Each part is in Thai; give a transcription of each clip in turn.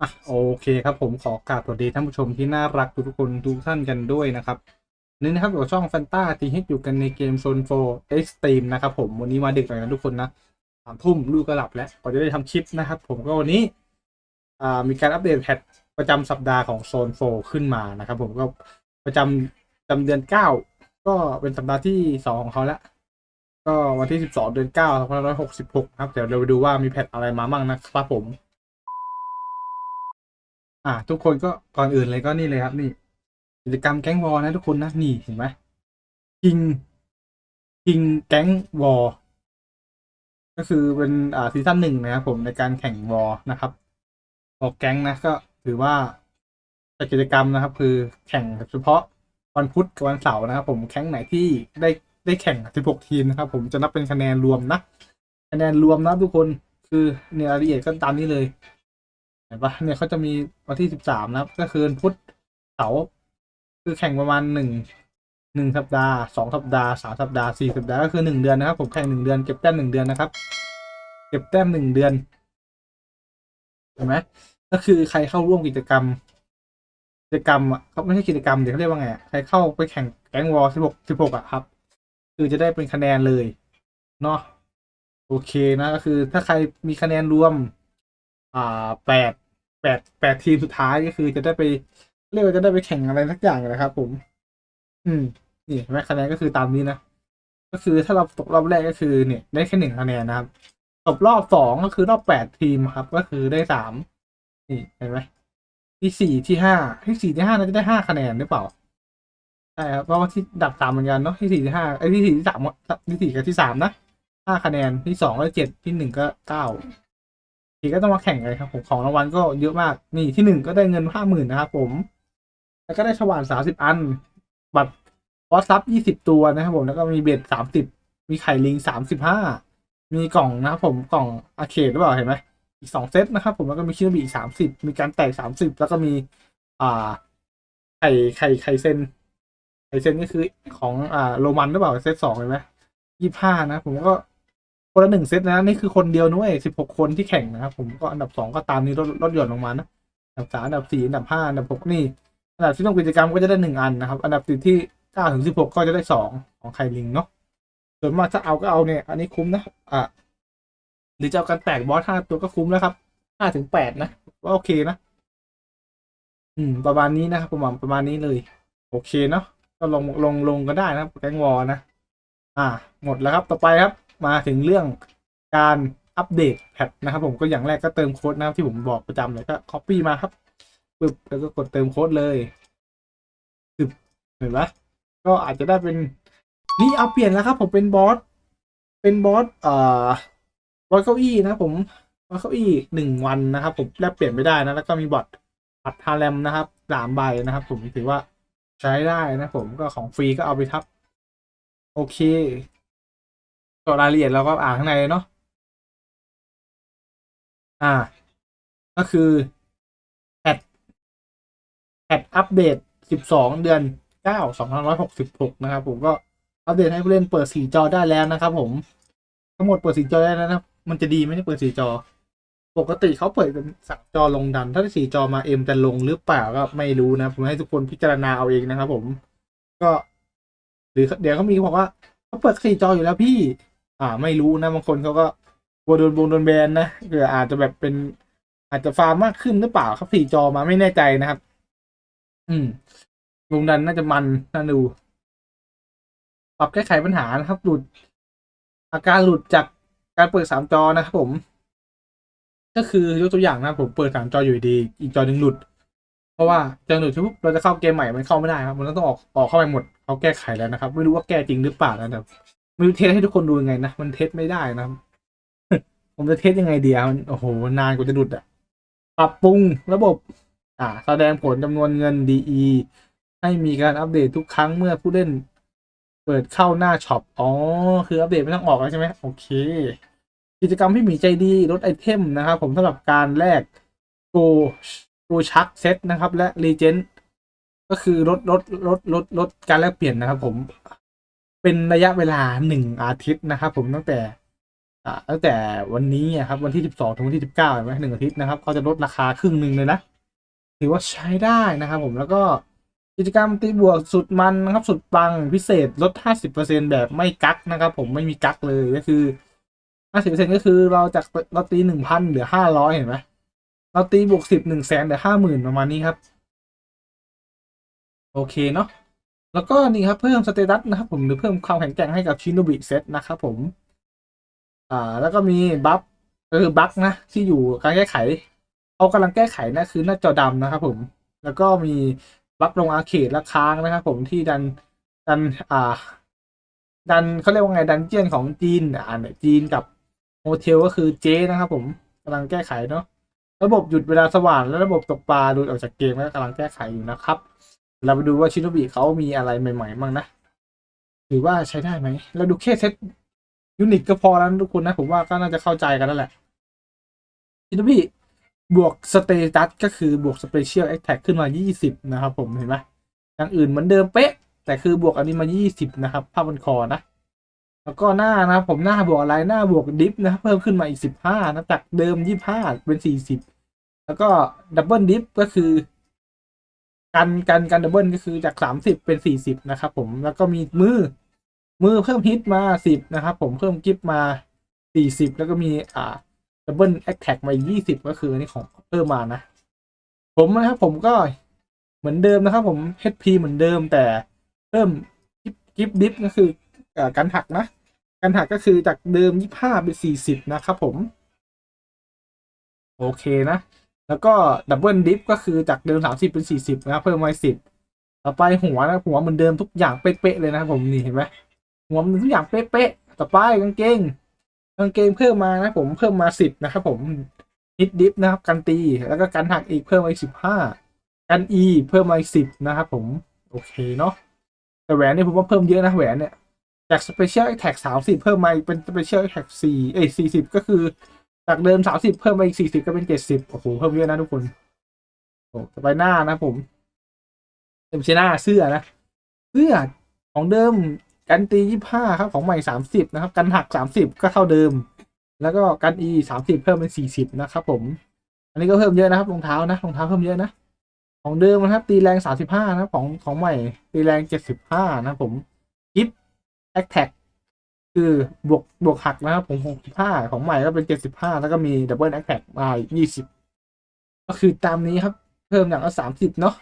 อะโอเคครับผมขอกราบสวัสดีท่านผู้ชมที่น่ารักทุกคนทุกท่านกันด้วยนะครับนี่นะครับอยู่กับช่องแฟนตาทีฮิตอยู่กันในเกมโซนโฟเอ็กซ์ตรีมนะครับผมวันนี้มาดึกหน่อยนะทุกคนนะสามทุ่มลูกก็หลับแล้วก็จะได้ทำคลิปนะครับ ผมก็วันนี้อ่ามีการอัปเดตแพทประจำสัปดาห์ของโซนโฟขึ้นมานะครับผมก็ประจำประจำเดือนเก้าก็เป็นสัปดาห์ที่สองของเขาแล้วก็วันที่สิบสองเดือนเก้าสองพันร้อยหกสิบหกครับเดี๋ยวเราไปดูว่ามีแพทอะไรมาบ้างนะครับผม อ่า ทุกคนก็ก่อนอื่นเลยก็นี่เลยครับ นี่ กิจกรรมแก๊งวอลนะทุกคนนะนี่เห็นไหมคิงคิงแก๊งวอลก็คือเป็นอ่าซีซั่นหนึ่งนะครับผมในการแข่งวอลนะครับวอลแก๊งนะก็ถือว่าจัดกิจกรรมนะครับ คือแข่งเฉพาะวันพุธกับวันเสาร์นะครับ ผมแข่งไหนที่ได้ได้แข่ง 16 ทีมนะครับ ผมจะนับเป็นคะแนนรวมนะคะแนนรวมนะทุกคนคือเนี่ยรายละเอียดก็ตามนี้เลย เห็นปะเนี่ยเขาจะมีวันที่สิบสามนะครับ ก็คือพุธเสาร์คือแข่งประมาณหนึ่งหนึ่งสัปดาห์สองสัปดาห์สามสัปดาห์สี่สัปดาห์ก็คือหนึ่งเดือนนะครับ ผมแข่งหนึ่งเดือนเก็บแต้มหนึ่งเดือนนะครับ เก็บแต้มหนึ่งเดือนเห็นไหมก็คือใครเข้าร่วมกิจกรรม กิจกรรมอะเขาไม่ใช่กิจกรรมเดี๋ยวเขาเรียกว่าไงใครเข้าไปแข่งแก๊งวอลสิบหกสิบหกอะครับ คือจะได้เป็นคะแนนเลยเนาะโอเคนะก็คือถ้าใครมีคะแนนรวม อ่าแปดแปดแปดทีมสุดท้ายก็คือจะได้ไป เรียกว่าจะได้ไปแข่งอะไรสักอย่างนะครับ ผม อืม นี่เห็นไหมคะแนนก็คือตามนี้นะ ก็คือถ้าเราตกรอบแรกก็คือเนี่ย ได้แค่หนึ่งคะแนนนะครับตกรอบสองก็คือรอบแปดทีมครับ ก็คือได้สามนี่เห็นไหมที่สี่ที่ห้าที่สี่ที่ห้าน่าจะได้ห้าคะแนนหรือเปล่าใช่ครับเพราะว่าที่ดับสามเหมือนกันเนาะที่สี่ที่ห้าไอ้ที่สี่ที่สามที่สี่กับที่สามนะห้าคะแนนที่สองก็เจ็ดที่หนึ่งก็เก้า ทีก็ต้องมาแข่งเลยครับผมของรางวัลก็เยอะมากนี่ที่หนึ่งก็ได้เงินห้าหมื่นนะครับผม แล้วก็ได้ฉวานสามสิบอัน บัตรบอสซับยี่สิบตัวนะครับผมแล้วก็มีเบ็ดสามสิบมีไข่ลิงสามสิบห้ามีกล่องนะครับผมกล่องอาเคดหรือเปล่าเห็นไหมอีกสองเซตนะครับผมแล้วก็มีคิโนบีอีกสามสิบมีการแตกสามสิบแล้วก็มี อ่าไข่ไข่ไข่เซนไข่เซนก็คือของอ่าโรมันหรือเปล่าเซตสองเห็นไหมยี่ห้านะผมก็ คนละหนึ่งเซตนะนี่คือคนเดียวนุ้ยสิบหกคนที่แข่งนะครับผมก็อันดับสองก็ตามนี้ลดลดหย่อนลงมานะอันดับสามอันดับสี่อันดับห้าอันดับหกนี่อันดับที่ต้องกิจกรรมก็จะได้หนึ่งอันนะครับ อันดับสี่ที่เก้าถึงสิบหกก็จะได้สองของไคลิงเนาะส่วนมากถ้าเอาก็เอาเนี่ย อันนี้คุ้มนะอะหรือจะเอากันแตกบอสห้าตัวก็คุ้มแล้วครับห้าถึงแปดนะว่าโอเคนะ อืม ประมาณนี้นะครับประมาณประมาณนี้เลย โอเคเนาะก็ลงลงลงก็ได้นะครับแกงวอลนะ อ่า หมดแล้วครับต่อไปครับ มาถึงเรื่องการอัปเดตแพทนะครับผมก็อย่างแรกก็เติมโค้ดนะครับที่ผมบอกประจำเลยก็ copy มาครับปึ๊บแล้วก็กดเติมโค้ดเลยปึ๊บเห็นไหมก็อาจจะได้เป็นนี่เอาเปลี่ยนแล้วครับผมเป็นบอสเป็นบอสเอ่อบอสเก้าอี้นะผมบอสเก้าอี้หนึ่งวันนะครับ ผมแลกเปลี่ยนไม่ได้นะแล้วก็มีบอทบัตรฮาเลมนะครับสามใบนะครับ ผมถือว่าใช้ได้นะผมก็ของฟรีก็เอาไปทับ โอเค ก็รายละเอียดเราก็อ่านข้างในเลยเนาะอ่า ก็คือแพทแพทอัปเดต 12 เดือน 9 2566 นะครับผมก็อัปเดตให้ผู้เล่นเปิดสีจอได้แล้วนะครับผม ทั้งหมดเปิดสีจอได้แล้วนะ มันจะดีไหมที่เปิดสีจอ ปกติเขาเปิดเป็นสักจอลงดัน ถ้าสีจอมาเอ็มจะลงหรือเปล่าก็ไม่รู้นะ ผมให้ทุกคนพิจารณาเอาเองนะครับผม ก็ หรือเดี๋ยวเขามีบอกว่าเขาเปิดสี่จออยู่แล้วพี่ อ่า ไม่รู้นะบางคนเขาก็กลัวโดนบงโดนแบนนะคืออาจจะแบบเป็น อาจจะฟาร์มมากขึ้นหรือเปล่าครับสี่จอมาไม่แน่ใจนะครับ อืมลงดันน่าจะมันน่าดูปรับแก้ไขปัญหานะครับ หลุด อาการหลุดจากการเปิดสามจอนะครับผม ก็คือยกตัวอย่างนะผมเปิดสามจออยู่ดี อีกจอหนึ่งหลุด เพราะว่าจอหลุดปุ๊บเราจะเข้าเกมใหม่มันเข้าไม่ได้ครับ มันต้องออกออกเข้าไปหมดเขาแก้ไขแล้วนะครับ ไม่รู้ว่าแก้จริงหรือเปล่านะแต่ ไม่รู้เทสให้ทุกคนดูยังไงนะ มันเทสไม่ได้นะครับ ผมจะเทสยังไงเดียวมันโอ้โห นานกว่าจะหลุดอะปรับปรุงระบบ อ่า แสดงผลจำนวนเงิน DE ให้มีการอัปเดตทุกครั้งเมื่อผู้เล่น เปิดเข้าหน้าช็อป อ๋อ คืออัปเดตไม่ต้องออกแล้วใช่ไหมโอเค กิจกรรมพี่หมีใจดีลดไอเทมนะครับผมสำหรับการแลกโกโกชักเซตนะครับ และรีเจนก็คือลดลดลดลดลดการแลกเปลี่ยนนะครับผม เป็นระยะเวลาหนึ่งอาทิตย์นะครับ ผมตั้งแต่อ่าตั้งแต่วันนี้ครับวันที่สิบสองถึงวันที่สิบเก้าเห็นไหมหนึ่งอาทิตย์นะครับเขาจะลดราคาครึ่งหนึ่งเลยนะถือว่าใช้ได้นะครับ ผมแล้วก็กิจกรรมตีบวกสุดมันนะครับ สุดปังพิเศษลด 50%แบบไม่กักนะครับ ผมไม่มีกักเลยก็คือ 50%ก็คือเราจากเราตี 1,000เหลือ 500 เห็นไหมเราตีบวก 10 1แสนเหลือ 50,000 ประมาณนี้ครับ โอเคเนาะ แล้วก็นี่ครับเพิ่มสเตตัสนะครับผมหรือเพิ่มความแข็งแกร่งให้กับชิน o บิเซตนะครับผม อ่า แล้วก็มีบัฟก็คือบั๊กนะ ที่อยู่การแก้ไขเขากำลังแก้ไขนะคือหน้าจอดำนะครับผม แล้วก็มีบั๊กลงอาเคดและค้างนะครับผมที่ดันดันอ่า ดันเขาเรียกว่าไงดันเจียนของจีนอ่านจีนกับโฮเทลก็คือเจนะครับผมกำลังแก้ไขเนาะระบบหยุดเวลาสว่างและระบบตกปลาหลุดออกจากเกมก็กำลังแก้ไขอยู่นะครับ เราไปดูว่าชิโนบิเขามีอะไรใหม่ๆบ้างนะหรือว่าใช้ได้ไหม เราดูแค่เซตยูนิตก็พอแล้วทุกคนนะ ผมว่าก็น่าจะเข้าใจกันแล้วแหละชิโนบิบวกสเตตัสก็คือบวกสเปเชียลแอคแท็กขึ้นมา 20 นะครับผมเห็นไหมอย่างอื่นเหมือนเดิมเป๊ะ แต่คือบวกอันนี้มา 20 นะครับภาพบนคอนะ แล้วก็หน้านะ ผมหน้าบวกอะไรหน้าบวกดิฟนะครับเพิ่มขึ้นมาอีก 15 นะจากเดิม 25 เป็น 40 แล้วก็ดับเบิลดิฟก็คือ กันกันกันดับเบิลก็คือจาก30เป็น40นะครับผมแล้วก็มีมือ มือเพิ่มฮิตมา10นะครับผมเพิ่มกิฟมา40แล้วก็มีอ่าดับเบิลแอคแท็กมาอีก20ก็คืออันนี้ของเพิ่มมานะ ผมนะครับผมก็เหมือนเดิมนะครับผม HP เหมือนเดิมแต่เพิ่มกิฟกิฟดิฟก็คืออการหักนะการหักก็คือจากเดิม25เป็น40นะครับผม โอเคนะ แล้วก็ดับเบิลดิฟก็คือจากเดิม30เป็น40นะครับเพิ่มมา10ต่อไปหัวนะหัวเหมือนเดิมทุกอย่างเป๊ะๆเลยนะครับผมนี่เห็นไหมหัวมันทุกอย่างเป๊ะๆต่อไปกางเกงกางเกงเพิ่มมานะผมเพิ่มมา10นะครับผมฮิตดิฟนะครับกันตีแล้วก็กันหักอีกเพิ่มมาอีก15กันอีเพิ่มมาอีก10นะครับผมโอเคเนาะแต่แหวนเนี่ยผมว่าเพิ่มเยอะนะแหวนเนี่ยจาก Special Attack 30เพิ่มมาเป็น Special Attack 4เอ้ย40ก็คือ จากเดิม30เพิ่มมาอีก40ก็เป็น70โอ้โหเพิ่มเยอะนะทุกคนโอ้ต่อไปหน้านะผมเต็มชหน้าเสื้อนะ เสื้อของเดิมกันตี25ครับของใหม่30นะครับ กันหัก30ก็เท่าเดิม แล้วก็กัน E 30เพิ่มเป็น40นะครับ ผม อันนี้ก็เพิ่มเยอะนะครับรองเท้านะรองเท้าเพิ่มเยอะนะของเดิมนะครับ ตีแรง35นะครับของของใหม่ตีแรง75นะครับผมกิฟแอคแท็ก คือบวกบวกหักนะครับผมหกสิบห้าของใหม่ก็เป็นเจ็ดสิบห้าแล้วก็มีดับเบิลแอคแท็กมายี่สิบก็คือตามนี้ครับ เพิ่มอย่างละสามสิบเนาะ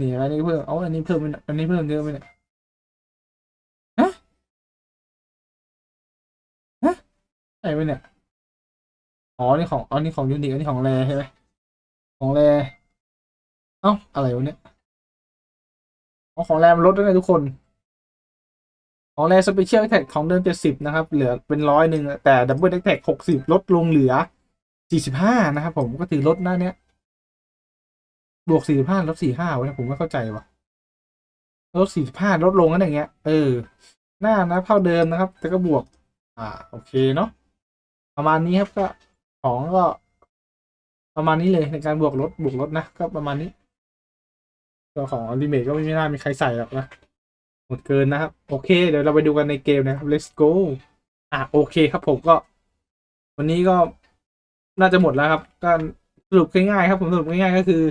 นี่อันนี้เพิ่มเอาอันนี้เพิ่มไปหน่อยอันนี้เพิ่มเยอะไปเนี่ยฮะฮะใช่ไหมเนี่ยอ๋อนี่ของอ๋อนี่ของยูนิคอันนี้ของแรใช่ไหมของแรเอ้าอะไรวะเนี่ยอ๋อของแรมลดด้วยนะทุกคน ของแรสเปเชียลแท็กของเดิมเจ็ดสิบนะครับ เหลือเป็นร้อยหนึ่งแต่ดับเบิลแท็กหกสิบลดลงเหลือสี่สิบห้านะครับผมก็ถือลดหน้าเนี้ย บวกสี่สิบห้าลดสี่ห้าวะผมไม่เข้าใจว่ะลดสี่สิบห้าลดลงนั่นอย่างเงี้ย เออ หน้านะเท่าเดิมนะครับ แต่ก็บวก อ่า โอเคเนาะประมาณนี้ครับก็ของก็ ประมาณนี้เลยในการบวกลดบวกลดนะก็ประมาณนี้ตัวของอลิเมทก็ไม่น่ามีใครใส่หรอกนะ หมดเกินนะครับ โอเค เดี๋ยวเราไปดูกันในเกมนะครับ let's go อะโอเคครับผมก็ วันนี้ก็น่าจะหมดแล้วครับก็สรุปง่ายๆครับผมสรุปง่ายๆก็คือ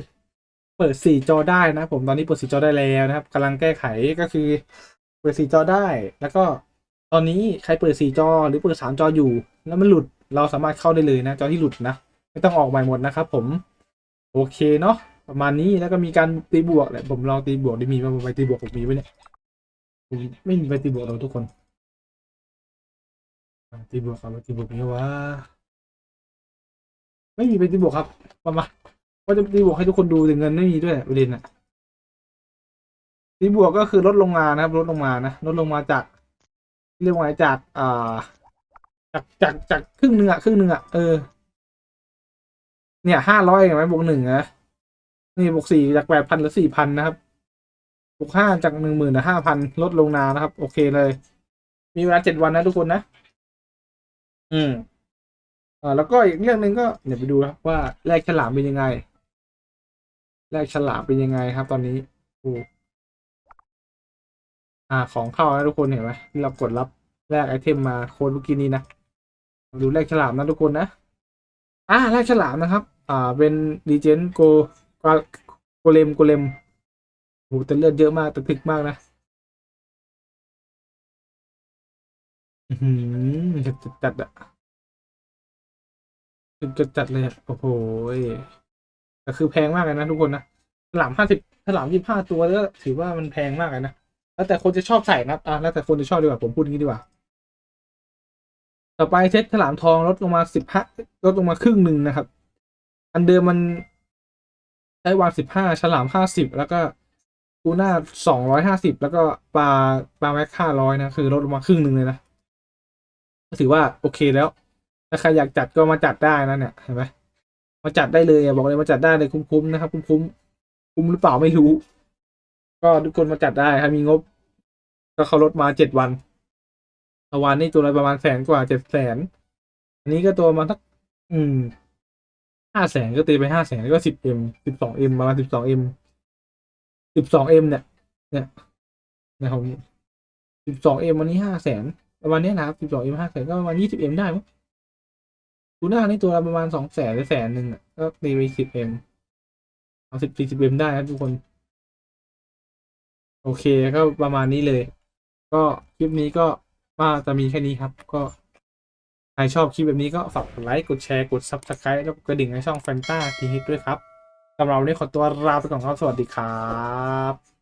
เปิดสี่จอได้นะผมตอนนี้เปิดสี่จอได้แล้วนะครับกำลังแก้ไขก็คือ เปิดสี่จอได้ แล้วก็ตอนนี้ใครเปิดสี่จอหรือเปิดสามจออยู่ แล้วมันหลุดเราสามารถเข้าได้เลยนะ จอที่หลุดนะ ไม่ต้องออกใหม่หมดนะครับผม โอเคเนาะประมาณนี้แล้วก็มีการตีบวกแหละผมลองตีบวกได้มีมาไปตีบวกผมมีไว้เนี่ย ไม่มีไปตีบวกเราทุกคนตีบวกครับตีบวกนี้ว่าไม่มีไปตีบวกครับประมาณว่าจะตีบวกให้ทุกคนดูแต่เงินไม่มีด้วยประเด็นอะตีบวกก็คือลดลงมานะครับลดลงมานะลดลงมาจากเรียกว่าไงจากอ่าจากจากจากครึ่งหนึ่งอะครึ่งหนึ่งอะเออ เนี่ยห้าร้อยเห็นไหมบวกหนึ่งนะนี่บวกสี่จากแปดพันหรือสี่พันนะครับ กห้าจากหนึ่งหมื่นห้าพันลดลงนานะครับ โอเคเลย มีเวลาเจ็ดวันนะทุกคนนะ อืมอ่าแล้วก็อีกเรื่องหนึ่งก็เดี๋ยวไปดูครับว่าแลกฉลามเป็นยังไงแลกฉลามเป็นยังไงครับ ตอนนี้โอ้อ่าของเข้านะทุกคนเห็นไหมที่เรากดรับแลกไอเทมมาโค้ดเมื่อกี้นี้นะดูแรกฉลามนะทุกคนนะอ่าแรกฉลามนะครับ อ่าเป็นดีเจนโกโกเลมโกเลม โหแต่เลือดเยอะมากแต่ถึกมากนะอือหือจัดจัดจัดอะจัดจัดจัดเลยอะโอ้โหแต่คือแพงมากเลยนะทุกคนนะฉลามห้าสิบฉลามยี่ห้าตัวก็ถือว่ามันแพงมากเลยนะแล้วแต่คนจะชอบใส่นะอะแล้วแต่คนจะชอบดีกว่าผมพูดงี้ดีกว่า ต่อไปเซตฉลามทองลดลงมาสิบห้าลดลงมาครึ่งหนึ่งนะครับ อันเดิมมันไต้วันสิบห้าฉลามห้าสิบแล้วก็ ทูน่าสองร้อยห้าสิบแล้วก็ปลาปลาแม็กห้าร้อยนะ คือลดลงมาครึ่งหนึ่งเลยนะก็ถือว่าโอเคแล้วถ้าใครอยากจัดก็มาจัดได้นะเนี่ยเห็นไหมมาจัดได้เลยบอกเลยมาจัดได้เลยคุ้มๆนะครับ คุ้มๆคุ้มหรือเปล่าไม่รู้ ก็ทุกคนมาจัดได้ครับมีงบ ก็เขาลดมาเจ็ดวันวานนี่ตัวละประมาณแสนกว่าเจ็ดแสนอันนี้ก็ตัวมาสักอืมห้าแสนก็ตีไปห้าแสนก็สิบเอ็มสิบสองเอ็มประมาณสิบสองเอ็ม สิบสองเอ็มเนี่ย เนี่ยนะครับสิบสองเอ็มวันนี้ห้าแสนประมาณนี้นะครับสิบสองเอ็มห้าแสนก็ประมาณยี่สิบเอ็มได้มั้งทูน่านี่ตัวละประมาณสองแสนหรือแสนหนึ่งอะก็ตีไปสิบเอ็มเอาสิบสี่สิบเอ็มได้นะทุกคน โอเคก็ประมาณนี้เลย ก็คลิปนี้ก็ว่าจะมีแค่นี้ครับ ก็ใครชอบคลิปแบบนี้ก็ฝากกดไลค์ กดแชร์ กด subscribe แล้วก็กระดิ่งในช่องแฟนตาทีฮิตด้วยครับ สำหรับวันนี้ขอตัวลาไปก่อนครับสวัสดีครับ